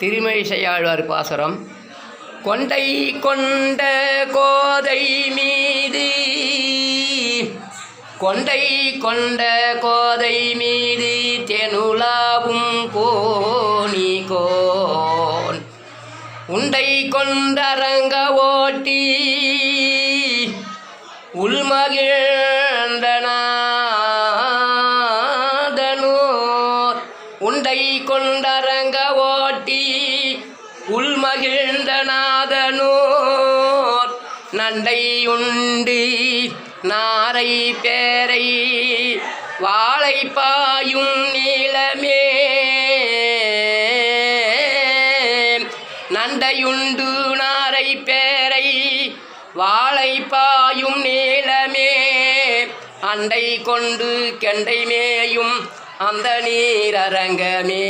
திருமழிசையாழ்வார் பாசுரம். கொண்டை கொண்ட கோதை மீது கொண்டை கொண்ட கோதை மீது தெனுலாவும் கோணி கோன். உண்டை கொண்டரங்க ஓட்டி உள்மகிழ்ந்தன உண்டை கொண்டரங்க ஓட்டி உள்மகிழ்ந்த நாதனோர் நண்டை உண்டு நாரை பேரை வாழை பாயும் நீளமே. நண்டையுண்டு நாரை பேரை வாழை பாயும் நீளமே. அண்டை கொண்டு கெண்டை மேயும் அந்த நீரரங்கமே